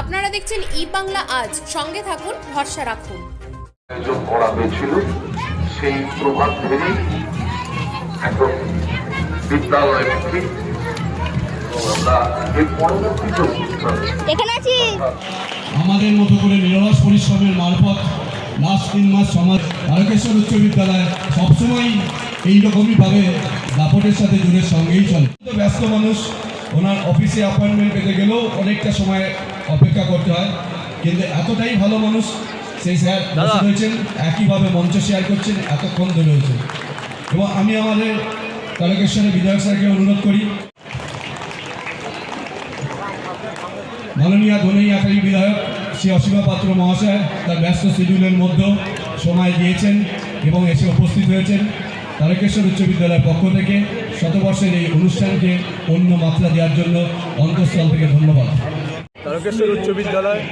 আপনারা দেখছেন ই বাংলা আজ। সঙ্গে থাকুন ভরসা রাখুন। আয়োজন করা হয়েছিল সেই প্রভাব এখন এখানে আছি। আমাদের মতো করে নিরলস পরিশ্রমের মারফত লাস্ট তিন মাস সমাজ তারকেশ্বর উচ্চ বিদ্যালয় সবসময় এইরকমইভাবে দাপটের সাথে জোরের সঙ্গেই চলে। ব্যস্ত মানুষ ওনার অফিসে অ্যাপয়েন্টমেন্ট পেতে গেলেও অনেকটা সময় অপেক্ষা করতে হয়। কিন্তু এতটাই ভালো মানুষ সেই স্যার রয়েছেন একইভাবে মঞ্চ শেয়ার করছেন এতক্ষণ ধরে রয়েছে এবং আমি আমাদের তারকেশ্বরের বিধায়ক স্যারকে অনুরোধ করি। মাননীয় ধনী আকালী বিধায়ক শ্রী অসীমা পাত্র মহাশয় তার ব্যস্ত শিডিউলের মধ্যেও সময় দিয়েছেন এবং এসে উপস্থিত হয়েছেন। তারকেশ্বর উচ্চ বিদ্যালয়ের পক্ষ থেকে শতবর্ষের এই অনুষ্ঠানকে অন্য মাত্রা দেওয়ার জন্য অন্তঃস্থল থেকে ধন্যবাদ। তারকেশ্বর উচ্চ বিদ্যালয়,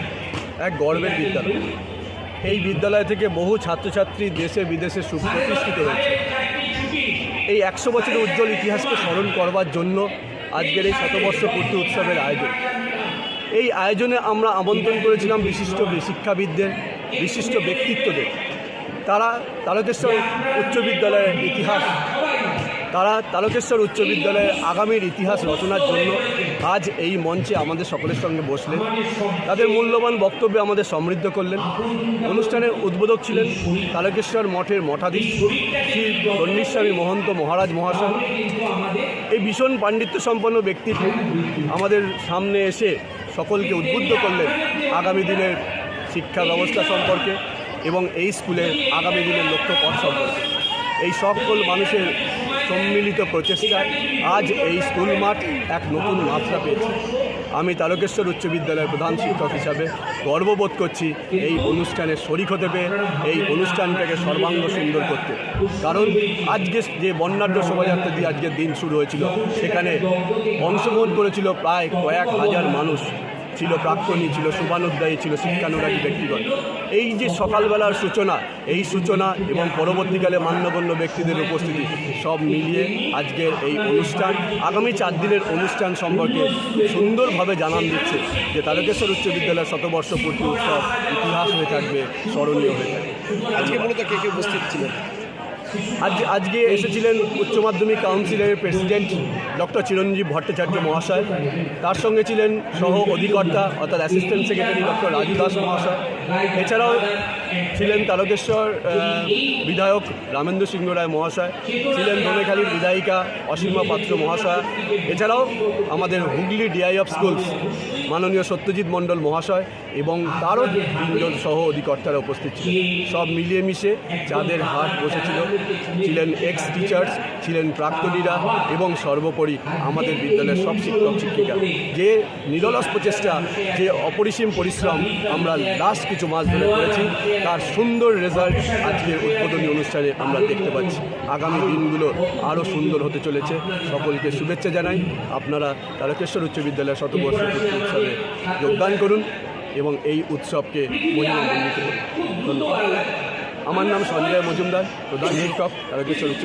এক গর্বের বিদ্যালয়। এই বিদ্যালয় থেকে বহু ছাত্রছাত্রী দেশে বিদেশে সুপ্রতিষ্ঠিত হয়েছে। এই একশো বছরের উজ্জ্বল ইতিহাসকে স্মরণ করবার জন্য আজকের এই শতবর্ষ পূর্তি উৎসবের আয়োজন। এই আয়োজনে আমরা আমন্ত্রণ করেছিলাম বিশিষ্ট শিক্ষাবিদদের, বিশিষ্ট ব্যক্তিত্বদের। তারা তারকেশ্বর উচ্চ বিদ্যালয়ের ইতিহাস, তারা তারকেশ্বর উচ্চ বিদ্যালয়ের আগামীর ইতিহাস রচনার জন্য আজ এই মঞ্চে আমাদের সকলের সঙ্গে বসলেন। তাদের মূল্যবান বক্তব্যে আমাদের সমৃদ্ধ করলেন। অনুষ্ঠানের উদ্বোধক ছিলেন তারকেশ্বর মঠের মঠাধীশ শ্রী তন্নিস্বামী মহন্ত মহারাজ মহাশয়। এই ভীষণ পাণ্ডিত্য সম্পন্ন ব্যক্তিটি আমাদের সামনে এসে সকলকে উদ্বুদ্ধ করলেন আগামী দিনের শিক্ষা ব্যবস্থা সম্পর্কে এবং এই স্কুলের আগামী দিনের লক্ষ্যপথ সম্পর্কে। এই সকল মানুষের সম্মিলিত প্রচেষ্টায় আজ এই স্কুল মাঠ এক নতুন মাত্রা পেয়েছে। আমি তারকেশ্বর উচ্চ বিদ্যালয়ের প্রধান শিক্ষক হিসাবে গর্ববোধ করছি এই অনুষ্ঠানে শরিক হতে পেরে এই অনুষ্ঠানটাকে সর্বাঙ্গ সুন্দর করতে। কারণ আজকে যে বর্ণাঢ্য শোভাযাত্রা দিয়ে আজকের দিন শুরু হয়েছিল, সেখানে অংশগ্রহণ করেছিল প্রায় কয়েক হাজার মানুষ। ছিল প্রাক্তনী, ছিল শুভানুদ্দায়ী ছিল শিক্ষানুরাগী ব্যক্তিগণ। এই যে সকালবেলার সূচনা, এই সূচনা এবং পরবর্তীকালে মান্যগণ্য ব্যক্তিদের উপস্থিতি, সব মিলিয়ে আজকের এই অনুষ্ঠান, আগামী চার দিনের অনুষ্ঠান সম্পর্কে সুন্দরভাবে জানান দিচ্ছে যে তারকেশ্বর উচ্চ বিদ্যালয়ের শতবর্ষ পূর্তি উৎসব ইতিহাস হয়ে থাকবে, স্মরণীয় হয়ে থাকবে। আজকে মূলত কে কে উপস্থিত ছিলেন? আজ আজকে এসেছিলেন উচ্চ মাধ্যমিক কাউন্সিলের প্রেসিডেন্ট ডক্টর চিরঞ্জীব ভট্টাচার্য মহাশয়। তার সঙ্গে ছিলেন সহ অধিকর্তা অর্থাৎ assistant secretary doctor Raju Das মহাশয়। এছাড়াও ছিলেন তারকেশ্বর বিধায়ক রামেন্দ্র সিংহ রায় মহাশয়। ছিলেন ধনেখালীর বিধায়িকা অসীমা পাত্র মহাশয়। এছাড়াও আমাদের হুগলি ডিআই অফ স্কুলস মাননীয় সত্যজিৎ মণ্ডল মহাশয় এবং তারও তিনজন সহ অধিকর্তারা উপস্থিত ছিলেন। সব মিলিয়ে মিশে যাদের হাত বসেছিল ছিলেন এক্স টিচার্স ছিলেন প্রাক্তনীরা এবং সর্বোপরি আমাদের বিদ্যালয়ের সব শিক্ষক, শিক্ষিকা। যে নিরলস প্রচেষ্টা, যে অপরিসীম পরিশ্রম আমরা লাস্ট কিছু মাস ধরে করেছি, তার সুন্দর রেজাল্ট আজকের উদ্বোধনী অনুষ্ঠানে আমরা দেখতে পাচ্ছি। আগামী দিনগুলো আরও সুন্দর হতে চলেছে। সকলকে শুভেচ্ছা জানাই। আপনারা তারকেশ্বর উচ্চ বিদ্যালয়ের শতবর্ষ উৎসবে যোগদান করুন এবং এই উৎসবকে মহিমামণ্ডিত করুন। ধন্যবাদ। আমার নাম সঞ্জয় মজুমদার, প্রধান শিক্ষক, তারকেশ্বর উচ্চ